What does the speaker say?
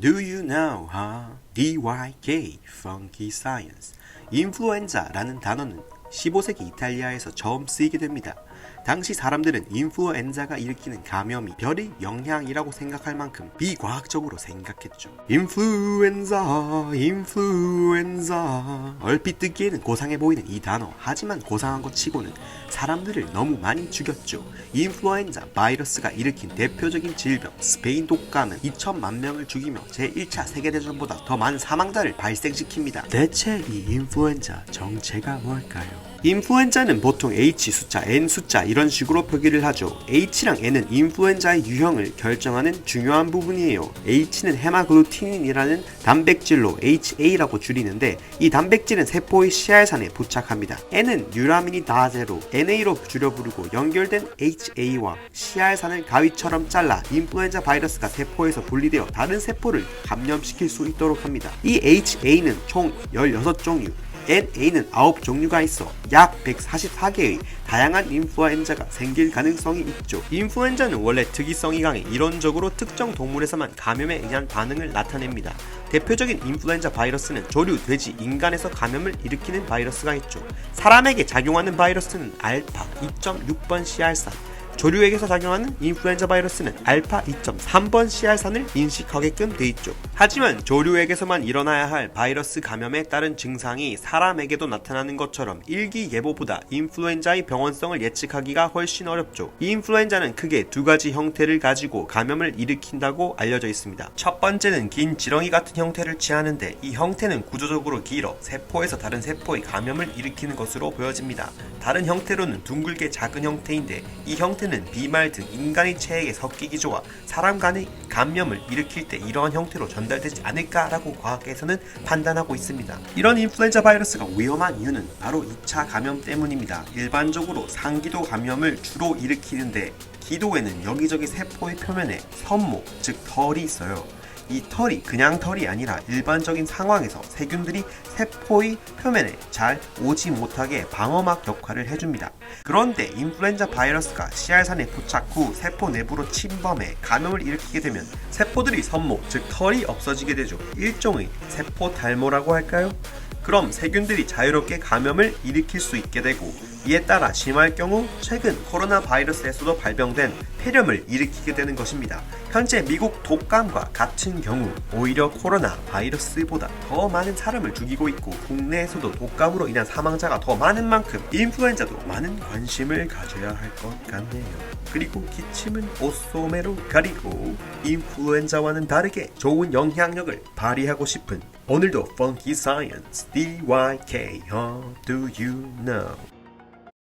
Do you know, huh? DYK, Funky Science. 인플루엔자라는 단어는 15세기 이탈리아에서 처음 쓰이게 됩니다. 당시 사람들은 인플루엔자가 일으키는 감염이 별의 영향이라고 생각할 만큼 비과학적으로 생각했죠. 인플루엔자, 인플루엔자. 얼핏 듣기에는 고상해 보이는 이 단어. 하지만 고상한 것 치고는 사람들을 너무 많이 죽였죠. 인플루엔자 바이러스가 일으킨 대표적인 질병 스페인 독감은 2천만 명을 죽이며 제1차 세계대전보다 더 많은 사망자를 발생시킵니다. 대체 이 인플루엔자 정체가 뭘까요? 인플루엔자는 보통 H 숫자, N 숫자 이런 식으로 표기를 하죠. H랑 N은 인플루엔자의 유형을 결정하는 중요한 부분이에요. H는 헤마글루틴이라는 단백질로 HA라고 줄이는데 이 단백질은 세포의 CR산에 부착합니다. N은 유라미니다제로 NA로 줄여 부르고 연결된 HA와 CR산을 가위처럼 잘라 인플루엔자 바이러스가 세포에서 분리되어 다른 세포를 감염시킬 수 있도록 합니다. 이 HA는 총 16종류, NA는 9종류가 있어 약 144개의 다양한 인플루엔자가 생길 가능성이 있죠. 인플루엔자는 원래 특이성이 강해 이론적으로 특정 동물에서만 감염에 의한 반응을 나타냅니다. 대표적인 인플루엔자 바이러스는 조류, 돼지, 인간에서 감염을 일으키는 바이러스가 있죠. 사람에게 작용하는 바이러스는 알파 2.6번 CR산, 조류에게서 작용하는 인플루엔자 바이러스는 알파 2.3번 CR산을 인식하게끔 돼 있죠. 하지만 조류에게서만 일어나야 할 바이러스 감염에 따른 증상이 사람에게도 나타나는 것처럼 일기예보보다 인플루엔자의 병원성을 예측하기가 훨씬 어렵죠. 이 인플루엔자는 크게 두 가지 형태를 가지고 감염을 일으킨다고 알려져 있습니다. 첫 번째는 긴 지렁이 같은 형태를 취하는데 이 형태는 구조적으로 길어 세포에서 다른 세포의 감염을 일으키는 것으로 보여집니다. 다른 형태로는 둥글게 작은 형태인데 이 형태는 비말 등 인간의 체액에 섞이기 좋아 사람 간의 감염을 일으킬 때 이러한 형태로 전달 되지 않을까라고 과학계에서는 판단하고 있습니다. 이런 인플루엔자 바이러스가 위험한 이유는 바로 2차 감염 때문입니다. 일반적으로 상기도 감염을 주로 일으키는데 기도에는 여기저기 세포의 표면에 섬모, 즉 털이 있어요. 이 털이 그냥 털이 아니라 일반적인 상황에서 세균들이 세포의 표면에 잘 오지 못하게 방어막 역할을 해줍니다. 그런데 인플루엔자 바이러스가 CR산에 포착 후 세포 내부로 침범해 감염을 일으키게 되면 세포들이 섬모, 즉 털이 없어지게 되죠. 일종의 세포 탈모라고 할까요? 그럼 세균들이 자유롭게 감염을 일으킬 수 있게 되고 이에 따라 심할 경우 최근 코로나 바이러스에서도 발병된 폐렴을 일으키게 되는 것입니다. 현재 미국 독감과 같은 경우 오히려 코로나 바이러스보다 더 많은 사람을 죽이고 있고 국내에서도 독감으로 인한 사망자가 더 많은 만큼 인플루엔자도 많은 관심을 가져야 할 것 같네요. 그리고 기침은 옷소매로 가리고 인플루엔자와는 다르게 좋은 영향력을 발휘하고 싶은 오늘도 Funky Science DYK How Do You Know